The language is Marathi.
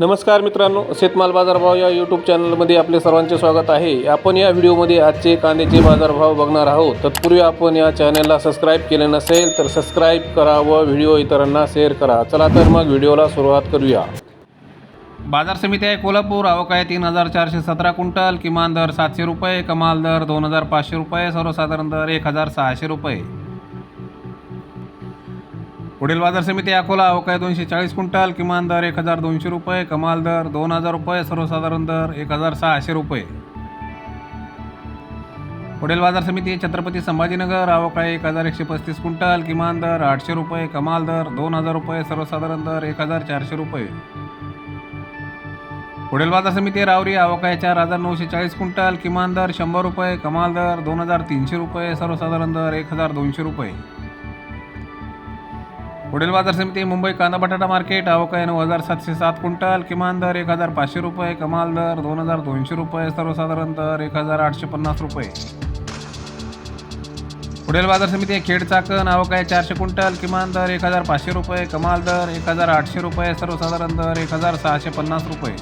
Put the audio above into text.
नमस्कार मित्रांनो शेतमाल बाजारभाव या यूट्यूब चॅनलमध्ये आपले सर्वांचे स्वागत आहे. आपण या व्हिडिओमध्ये आजचे कांद्याचे बाजारभाव बघणार आहोत. तत्पूर्वी आपण या चॅनलला सबस्क्राईब केले नसेल तर सबस्क्राईब करा व व्हिडिओ इतरांना शेअर करा. चला तर मग व्हिडिओला सुरुवात करूया. बाजार समिती आहे कोल्हापूर. आवक आहे तीन हजार चारशे सतरा क्विंटल. किमान दर सातशे रुपये. कमाल दर दोन हजार पाचशे रुपये. सर्वसाधारण दर एक हजार सहाशे रुपये. पुढील बाजार समिती अकोला आवक दोनशे चाळीस क्विंटल किमान दर एक हजार दोनशे रुपये कमाल दर दोन हजार रुपये सर्वसाधारण दर एक हजार सहाशे रुपये. पुढील बाजार समिती छत्रपती संभाजीनगर अवकाळी एक हजार एकशे पस्तीस क्विंटल किमान दर आठशे रुपये कमाल दर दोन हजार रुपये सर्वसाधारण दर एक हजार चारशे रुपये. पुढील बाजार समिती रावरी अवकाळी चार हजार नऊशे चाळीस क्विंटल किमान दर शंभर रुपये कमाल दर दोन हजार तीनशे रुपये सर्वसाधारण दर एक हजार दोनशे रुपये. पुढील बाजार समिती मुंबई कांदा बटाटा मार्केट आवक आहे नऊ हजार सातशे सात क्विंटल किमान दर एक हजार पाचशे रुपये कमाल दर दोन हजार दोनशे रुपये सर्वसाधारण दर एक हजार आठशे पन्नास रुपये. पुढील बाजार समिती खेड चाकण आवक आहे चारशे क्विंटल किमान दर एक हजार पाचशे रुपये कमाल दर एक हजार आठशे रुपये सर्वसाधारण दर एक हजार सहाशे पन्नास रुपये.